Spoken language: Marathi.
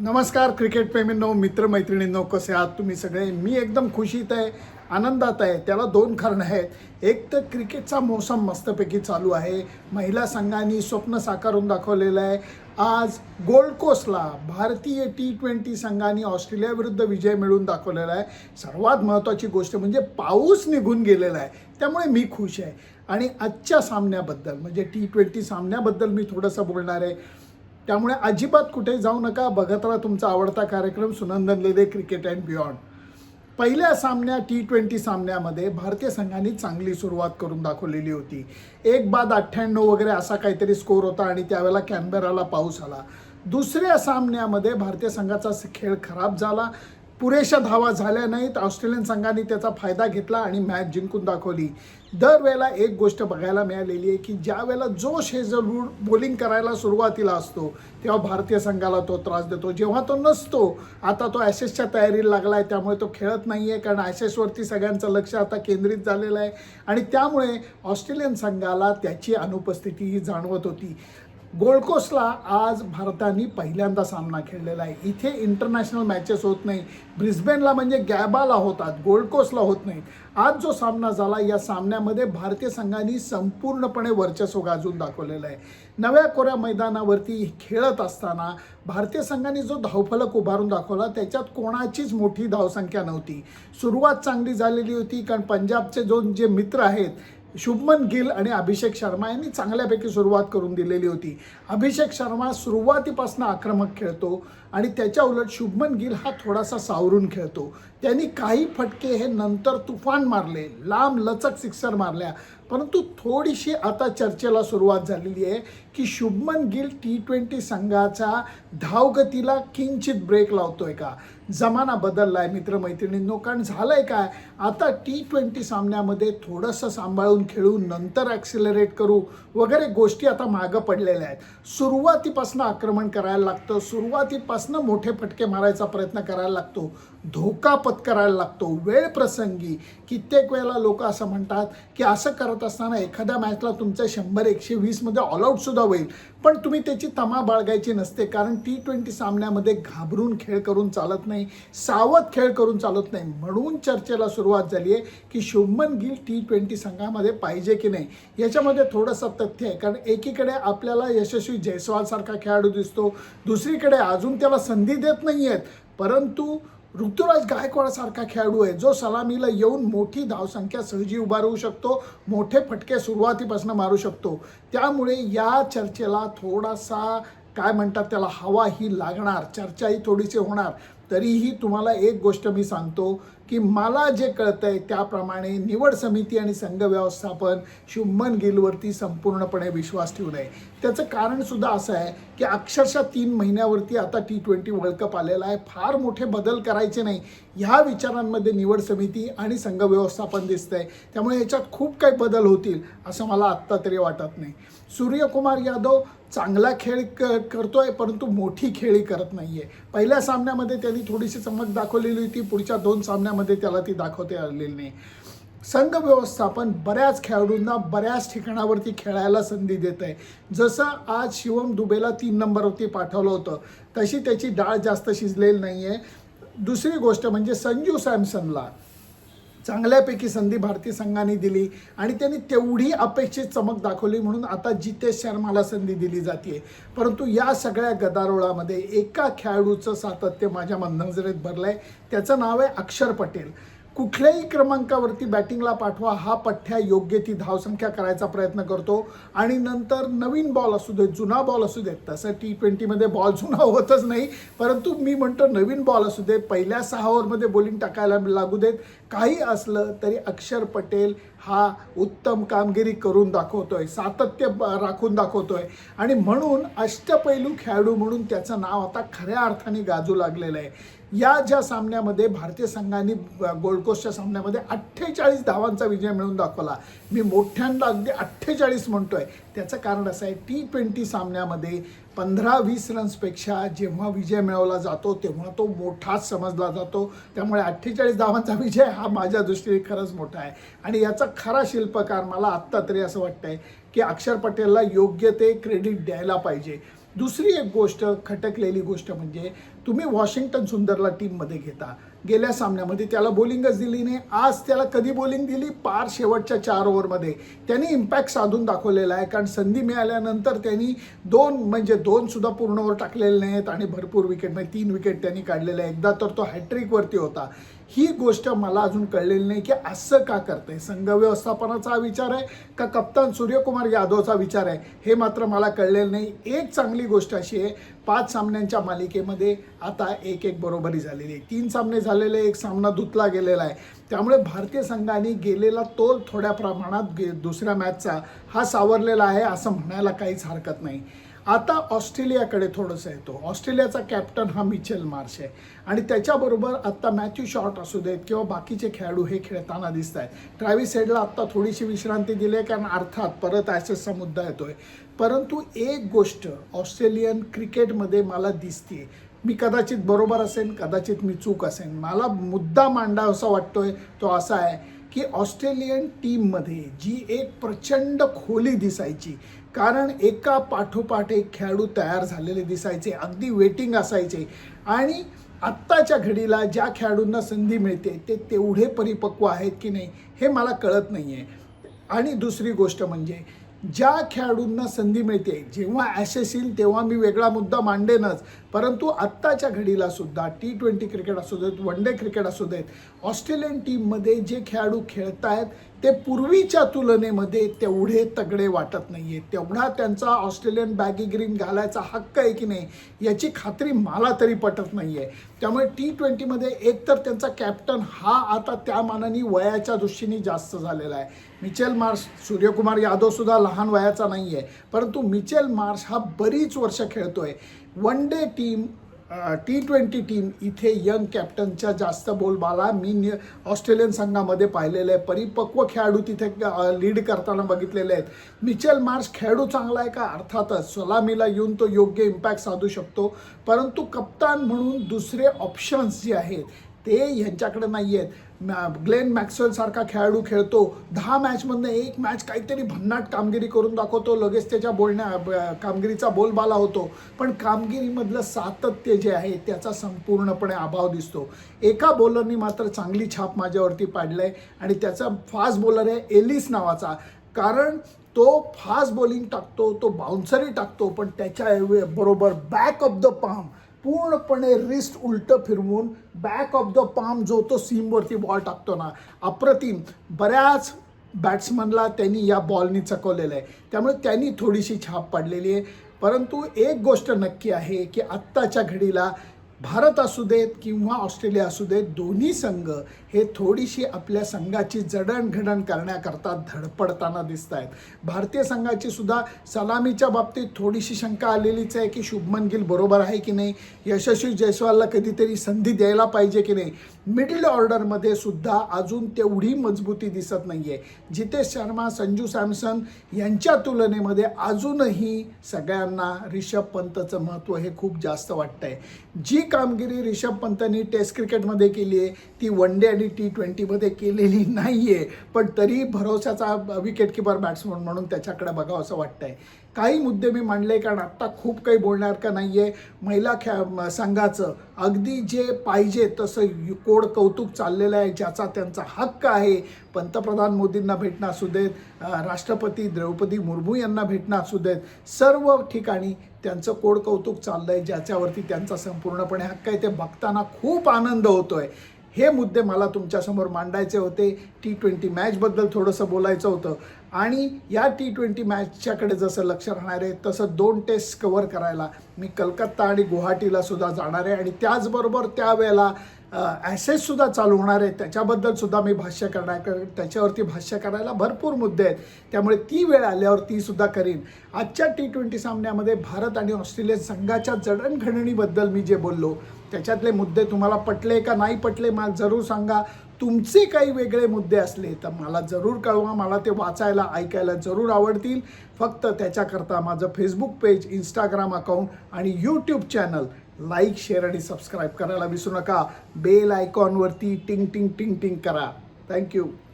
नमस्कार क्रिकेट प्रेमींनो मित्रमैत्रिणींनो कसे आहात तुम्ही सगळे? मी एकदम खुशीत आहे आनंदात आहे. त्याला दोन कारणं आहेत. एक तर क्रिकेटचा मोसम मस्तपैकी चालू आहे. महिला संघाने स्वप्न साकारून दाखवलेलं आहे. आज गोल्ड कोस्टला भारतीय टी ट्वेंटी संघाने ऑस्ट्रेलियाविरुद्ध विजय मिळवून दाखवलेला आहे. सर्वात महत्त्वाची गोष्ट म्हणजे पाऊस निघून गेलेला आहे. त्यामुळे मी खुश आहे. आणि आजच्या सामन्याबद्दल म्हणजे टी ट्वेंटी सामन्याबद्दल मी थोडंसं बोलणार आहे. त्यामुळे अजिबात कुठे जाऊ नका बघत राहा तुमचा आवडता कार्यक्रम Sunandan Lele cricket and beyond पहिल्या सामन्या टी ट्वेंटी सामन्यामध्ये भारतीय संघाने चांगली सुरुवात करून दाखवलेली होती. एक बाद अठ्ठ्याण्णव वगैरे असा काहीतरी स्कोर होता आणि त्यावेळेला कॅनबेराला पाऊस आला. दुसऱ्या सामन्यामध्ये भारतीय संघाचा खेळ खराब झाला. पुरेशा धावा झाल्या नाहीत. ऑस्ट्रेलियन संघाने त्याचा फायदा घेतला आणि मॅच जिंकून दाखवली. दरवेळेला एक गोष्ट बघायला मिळालेली आहे की ज्या वेळेला जोश हे जरूर बॉलिंग करायला सुरुवातीला असतो तेव्हा भारतीय संघाला तो त्रास देतो. जेव्हा तो नसतो आता तो ॲशेसच्या तयारीला लागला आहे त्यामुळे तो खेळत नाही आहे कारण ॲशेसवरती सगळ्यांचं लक्ष आता केंद्रित झालेलं आहे. आणि त्यामुळे ऑस्ट्रेलियन संघाला त्याची अनुपस्थिती ही जाणवत होती. गोल्ड कोस्टला आज भारताने पहिल्यांदा सामना खेळलेला आहे. इथे इंटरनॅशनल मॅचेस होत नाही ब्रिस्बेनला म्हणजे गॅबाला होतात गोल्ड कोस्टला होत नाही आज जो सामना झाला या सामन्यामध्ये भारतीय संघाने संपूर्णपणे वर्चस्व गाजून दाखवलेलं आहे. नव्या कोऱ्या मैदानावरती खेळत असताना भारतीय संघाने जो धावफलक उभारून दाखवला त्याच्यात कोणाचीच मोठी धावसंख्या नव्हती. सुरुवात चांगली झालेली होती कारण पंजाबचे दोन जे मित्र आहेत शुभमन गिल आणि अभिषेक शर्मा यांनी चांगल्यापैकी सुरुवात करून दिलेली होती. अभिषेक शर्मा सुरुवातीपासून आक्रमक खेळतो आणि त्याच्या उलट शुभमन गिल हा थोडासा सावरून खेळतो. त्यांनी काही फटके हे नंतर तुफान मारले लांब लचक सिक्सर मारल्या. परंतु थोडीशी आता चर्चेला सुरुवात झालेली आहे की शुभमन गिल टी ट्वेंटी संघाचा धावगतीला किंचित ब्रेक लावतोय का? जमाना बदलला आहे मित्रमैत्रिणींनो कारण झालं आहे काय? आता टी ट्वेंटी सामन्यामध्ये थोडंसं सांभाळून खेळून नंतर ॲक्सिलरेट करू वगैरे गोष्टी आता मागं पडलेल्या आहेत. सुरुवातीपासून आक्रमण करायला लागतं सुरुवातीपासून मोठे फटके मारायचा प्रयत्न करायला लागतो धोका पत्करायला लागतो. वेळ प्रसंगी कित्येक वेळेला लोक असं म्हणतात की असं करत असताना एखाद्या मॅचला तुमचं शंभर एकशे वीसमध्ये ऑलआउटसुद्धा होईल. पण तुम्ही त्याची तमा बाळगायची नसते कारण टी ट्वेंटी सामन्यामध्ये घाबरून खेळ करून चालत नाही सावध खेळ करून चालत नाही. म्हणून चर्चेला सुरुवात झाली आहे की शुभमन गिल टी ट्वेंटी संघामध्ये पाहिजे की नाही. याच्यामध्ये थोडंसं तथ्य आहे कारण एकीकडे आपल्याला यशस्वी जयस्वालसारखा खेळाडू दिसतो दुसरीकडे अजून त्याला संधी देत नाही आहेत परंतु ऋतुराज गायकवाडसारखा खेळाडू आहे. जो सलामीला येऊन मोठी धावसंख्या सहजी उभारू शकतो मोठे फटके सुरुवातीपासून मारू शकतो. त्यामुळे या चर्चेला थोडासा काय म्हणतात त्याला हवा ही लागणार चर्चाही थोडीशी होणार. तरीही तुम्हाला एक गोष्ट मी सांगतो की मला जे कळतंय त्याप्रमाणे निवड समिती आणि संघ व्यवस्थापन शुभमन गिलवरती संपूर्णपणे विश्वास ठेवू नये. त्याचं कारणसुद्धा असं आहे की अक्षरशः तीन महिन्यावरती आता टी ट्वेंटी वर्ल्ड कप आलेला आहे. फार मोठे बदल करायचे नाही. ह्या विचारांमध्ये निवड समिती आणि संघ व्यवस्थापन दिसतंय. त्यामुळे याच्यात खूप काही बदल होतील असं मला आत्ता तरी वाटत नाही. सूर्यकुमार यादव चांगला खेळ क करतोय परंतु मोठी खेळी करत नाही आहे पहिल्या सामन्यामध्ये त्यांनी थोडीशी चमक दाखवलेली होती. पुढच्या दोन सामन्यामध्ये त्याला ती दाखवता आलेली नाही. संघ व्यवस्थापन बऱ्याच खेळाडूंना बऱ्याच ठिकाणावरती खेळायला संधी देत आहे जसं आज शिवम दुबेला तीन नंबरवरती पाठवलं होतं. तशी त्याची डाळ जास्त शिजलेली नाही आहे दुसरी गोष्ट म्हणजे संजू सॅमसनला. चांगल्यापैकी संधी भारतीय संघाने दिली आणि त्यांनी तेवढी अपेक्षित चमक दाखवली म्हणून आता जितेश शर्माला संधी दिली जाते परंतु या सगळ्या गदारोळामध्ये एका खेळाडूचं सातत्य माझ्या नजरेत भरलं आहे त्याचं नाव आहे अक्षर पटेल. कुठल्याही क्रमांकावरती बॅटिंगला पाठवा हा पठ्ठ्या योग्य ती धावसंख्या करायचा प्रयत्न करतो. आणि नंतर नवीन बॉल असू देत जुना बॉल असू देत तसं टी ट्वेंटीमध्ये बॉल जुना होतच नाही. परंतु मी म्हणतो नवीन बॉल असू दे पहिल्या सहा ओव्हरमध्ये बॉलिंग टाकायला लागू देत. काही असलं तरी अक्षर पटेल हा उत्तम कामगिरी करून दाखवतोय सातत्य राखून दाखवतोय. आणि म्हणून अष्टपैलू खेळाडू म्हणून त्याचं नाव आता खऱ्या अर्थाने गाजू लागलेलं आहे. या ज्या सामन्यामध्ये भारतीय संघाने गोल्ड कोस्टच्या सामन्यामध्ये अठ्ठेचाळीस धावांचा विजय मिळवून दाखवला. मी मोठ्यांदा अगदी अठ्ठेचाळीस म्हणतोय. त्याचं कारण असं आहे टी ट्वेंटी सामन्यामध्ये पंधरा वीस रन्सपेक्षा जेव्हा विजय मिळवला जातो तेव्हा तो मोठाच समजला जातो. त्यामुळे अठ्ठेचाळीस धावांचा विजय हा माझ्या दृष्टीने खरंच मोठा आहे. आणि याचा खरा शिल्पकार मला आत्ता तरी असं वाटतंय की अक्षर पटेलला योग्य ते क्रेडिट द्यायला पाहिजे. दुसरी एक गोष्ट खटकलेली गोष्ट म्हणजे तुम्ही वॉशिंग्टन सुंदरला टीममध्ये घेता. गेल्या सामन्यामध्ये त्याला बॉलिंगच दिली नाही. आज त्याला कधी बॉलिंग दिली? पार शेवटच्या चार ओव्हरमध्ये. त्यांनी इम्पॅक्ट साधून दाखवलेला आहे. कारण संधी मिळाल्यानंतर त्यांनी दोन म्हणजे दोन सुद्धा पूर्ण ओव्हर टाकलेले नाहीत आणि भरपूर विकेट म्हणजे तीन विकेट त्यांनी काढलेले आहे एकदा तर तो हॅट्रिकवरती होता. ही गोष्ट मला अजून कळलेली नाही की असं का करते संघ व्यवस्थापनाचा हा विचार आहे का कप्तान सूर्यकुमार यादवचा विचार आहे? हे मात्र मला कळलेलं नाही. एक चांगली गोष्ट अशी आहे पाच सामन्यांच्या मालिकेमध्ये आता एक एक बरोबरी झालेली आहे. तीन सामने झालेले एक सामना धुतला गेलेला आहे. त्यामुळे भारतीय संघाने गेलेला तोल थोड्या प्रमाणात गे दुसऱ्या मॅचचा हा सावरलेला आहे असं म्हणायला काहीच हरकत नाही. आता ऑस्ट्रेलियाकडे थोडंसं येतो. ऑस्ट्रेलियाचा कॅप्टन हा मिचेल मार्श. आहे आणि त्याच्याबरोबर आत्ता मॅथ्यू शॉर्ट असू देत किंवा बाकीचे खेळाडू हे खेळताना दिसत आहेत. ट्रॅव्हिस हेडला आत्ता थोडीशी विश्रांती दिली आहे कारण अर्थात परत ॲसेसचा मुद्दा येतोय. परंतु एक गोष्ट ऑस्ट्रेलियन क्रिकेटमध्ये मला दिसते मी कदाचित बरोबर असेन कदाचित मी चूक असेन. मला मुद्दा मांडावासा वाटतोय तो असा आहे. की ऑस्ट्रेलियन टीममध्ये जी एक प्रचंड खोली दिसायची कारण एका पाठोपाठ एक खेळाडू तयार झालेले दिसायचे अगदी वेटिंग असायचे. आणि आत्ताच्या घडीला ज्या खेळाडूंना संधी मिळते ते तेवढे परिपक्व आहेत की नाही हे मला कळत नाही आहे आणि दुसरी गोष्ट म्हणजे ज्या खेळाडूंना संधी मिळते जेव्हा ॲशेस येईल तेव्हा मी वेगळा मुद्दा मांडेनच. परंतु आत्ताच्या घडीला सुद्धा टी ट्वेंटी क्रिकेट असू देत वन डे क्रिकेट असू देत ऑस्ट्रेलियन टीममध्ये जे खेळाडू खेळत आहेत ते पूर्वीच्या तुलनेमध्ये तेवढे तगडे वाटत नाही आहे तेवढा त्यांचा ऑस्ट्रेलियन बॅगी ग्रीन घालायचा हक्क आहे की नाही याची खात्री मला तरी पटत नाही आहे त्यामुळे टी ट्वेंटीमध्ये एकतर त्यांचा कॅप्टन हा आता त्या मानाने वयाच्या दृष्टीने जास्त झालेला आहे. मिचेल मार्श सूर्यकुमार यादवसुद्धा लहान वयाचा नाही आहे परंतु मिचेल मार्श हा बरीच वर्ष खेळतो आहे one day team T twenty team इथे यंग कॅप्टनच्या जास्त बोलबाला. मी ऑस्ट्रेलियन संघामध्ये पाहिलेले आहे. परिपक्व खेळाडू तिथे लीड करताना बघितलेले आहेत. मिचेल मार्श खेळाडू चांगला आहे का? अर्थातच सलामीला येऊन तो योग्य इम्पॅक्ट साधू शकतो. परंतु कप्तान म्हणून दुसरे ऑप्शन्स जे आहेत ते ह्यांच्याकडे नाही आहेत ग्लेन मॅक्सवेल सारखा खेळाडू खेळतो. दहा मॅचमधनं एक मॅच काहीतरी भन्नाट कामगिरी करून दाखवतो. लगेच त्याच्या बोलण्या कामगिरीचा बोलबाला होतो. पण कामगिरीमधलं सातत्य जे आहे त्याचा संपूर्णपणे अभाव दिसतो. एका बॉलरनी मात्र चांगली छाप माझ्यावरती पाडलं आहे आणि त्याचा फास्ट बॉलर आहे एलिस नावाचा. कारण तो फास्ट बॉलिंग टाकतो तो बाउन्सरही टाकतो पण त्याच्या बरोबर बॅक ऑफ द पाम पूर्णपणे रिस्ट उलटं फिरवून बॅक ऑफ द पाम जो तो सीमवरती बॉल टाकतो ना अप्रतिम. बऱ्याच बॅट्समनला त्यांनी या बॉलनी चकवलेलं आहे. त्यामुळे त्यांनी थोडीशी छाप पाडलेली आहे. परंतु एक गोष्ट नक्की आहे की आत्ताच्या घडीला भारत असू देत किंवा ऑस्ट्रेलिया असू देत दोन्ही संघ हे थोडीशी आपल्या संघाची जडणघडण करण्याकरता धडपडताना दिसत आहेत भारतीय संघाची सुद्धा सलामीच्या बाबतीत थोडीशी शंका आलेलीच आहे की शुभमन गिल बरोबर आहे की नाही? यशस्वी जयस्वालला कधीतरी संधी द्यायला पाहिजे की नाही? मिडल ऑर्डरमध्ये सुद्धा अजून तेवढी मजबूती दिसत नाही आहे जितेश शर्मा संजू सॅमसन यांच्या तुलनेमध्ये अजूनही सगळ्यांना रिषभ पंतचं महत्त्व हे खूप जास्त वाटतं आहे जी कामगिरी रिषभ पंतनी टेस्ट क्रिकेटमध्ये केली आहे ती वन डे आणि टी ट्वेंटीमध्ये केलेली नाही आहे पण तरी भरोशाचा विकेटकीपर बॅट्समन म्हणून त्याच्याकडे बघावं असं आहे काही मुद्दे मी मांडले कारण आत्ता खूप काही बोलण्यासारखं नाही आहे महिला खेळ संघाचं. अगदी जे पाहिजे तसं कोड कौतुक चाललेलं आहे ज्याचा त्यांचा हक्क आहे. पंतप्रधान मोदींना भेटणं असू देत राष्ट्रपती द्रौपदी मुर्मू यांना भेटणं असू देत सर्व ठिकाणी त्यांचं कोड कौतुक चाललं आहे ज्याच्यावरती त्यांचा संपूर्णपणे हक्क आहे. ते बघताना खूप आनंद होतोय. हे मुद्दे मला तुमच्यासमोर मांडायचे होते. टी ट्वेंटी मॅचबद्दल थोडंसं बोलायचं होतं. आणि या टी ट्वेंटी मॅचच्याकडे जसं लक्ष राहणार आहे तसं दोन टेस्ट कवर करायला मी कलकत्ता आणि गुवाहाटीला सुद्धा जाणार आहे. आणि त्याचबरोबर त्यावेळेला ॲसेससुद्धा चालू होणार आहे त्याच्याबद्दल सुद्धा मी भाष्य करणार त्याच्यावरती भाष्य करायला भरपूर मुद्दे आहेत. त्यामुळे ती वेळ आल्यावर तीसुद्धा करीन. आजच्या टी ट्वेंटी सामन्यामध्ये भारत आणि ऑस्ट्रेलिया संघाच्या जडणघडणीबद्दल मी जे बोललो त्याच्यातले मुद्दे तुम्हाला पटले का नाही पटले मला जरूर सांगा. तुमचे काही वेगळे मुद्दे असले तर मला जरूर कळवा मला ते वाचायला ऐकायला जरूर आवडतील. फक्त त्याच्याकरता माझं फेसबुक पेज इंस्टाग्राम अकाउंट आणि यूट्यूब चॅनल लाईक शेअर आणि सबस्क्राईब करायला विसरू नका. बेल आयकॉनवरती टिंग टिंग टिंग टिंग करा. थँक्यू